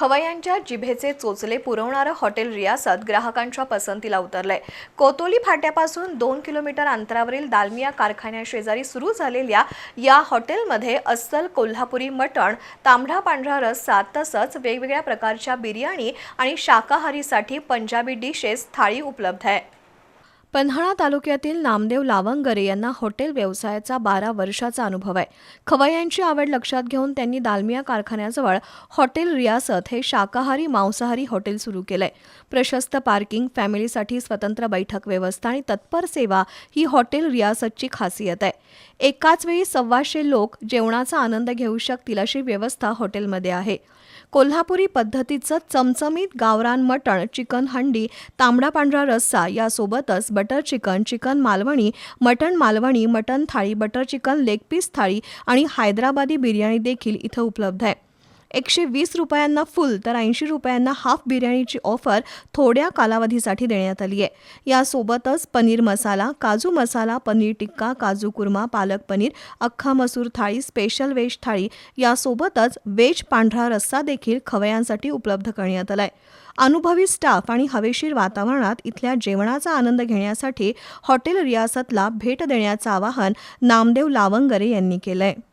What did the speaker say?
खवय्यांच्या जिभेचे चोचले पुरवणारं hotel रियासत ग्राहकांच्या पसंतीला उतरलंय. कोतोली फाट्यापासून दोन किलोमीटर अंतरावरील दालमिया कारखान्याशेजारी सुरू झालेल्या या हॉटेलमध्ये अस्सल कोल्हापुरी मटण तांबडा पांढरा रस्सा तसंच वेगवेगळ्या प्रकारच्या बिर्याणी आणि शाकाहारीसाठी पंजाबी डिशेस थाळी उपलब्ध आहे. पन्हाळा तालुक्यातील नामदेव लावंगरे यांना हॉटेल व्यवसायाचा बारा वर्षाचा अनुभव आहे. खवय्यांची आवड लक्षात घेऊन त्यांनी दालमिया कारखान्याजवळ हॉटेल रियासत हे शाकाहारी मांसाहारी हॉटेल सुरू केलंय. प्रशस्त पार्किंग फॅमिलीसाठी स्वतंत्र बैठक व्यवस्था आणि तत्पर सेवा ही हॉटेल रियासतची खासियत आहे. एकाच वेळी सव्वाशे लोक जेवणाचा आनंद घेऊ शकतील अशी व्यवस्था हॉटेलमध्ये आहे. कोल्हापुरी पद्धतीचं चमचमीत गावरान मटण चिकन हंडी तांबडा पांढरा रस्सा यासोबतच butter chicken chicken Malvani mutton Malvani mutton thali butter chicken leg piece thali आणि हैदराबादी बिर्याणी देखील इथं उपलब्ध आहे. एकशे वीस रुपयांना फुल तर ऐंशी रुपयांना हाफ बिर्याणीची ऑफर थोड्या कालावधीसाठी देण्यात आली आहे. यासोबतच पनीर मसाला काजू मसाला पनीर टिक्का काजू कुर्मा पालक पनीर अख्खा मसूर थाळी स्पेशल व्हेज थाळी यासोबतच वेज पांढरा रस्सा देखील खवयांसाठी उपलब्ध करण्यात आला आहे अनुभवी स्टाफ आणि हवेशीर वातावरणात इथल्या जेवणाचा आनंद घेण्यासाठी हॉटेल रियासतला भेट देण्याचं आवाहन नामदेव लावंगरे यांनी केलं आहे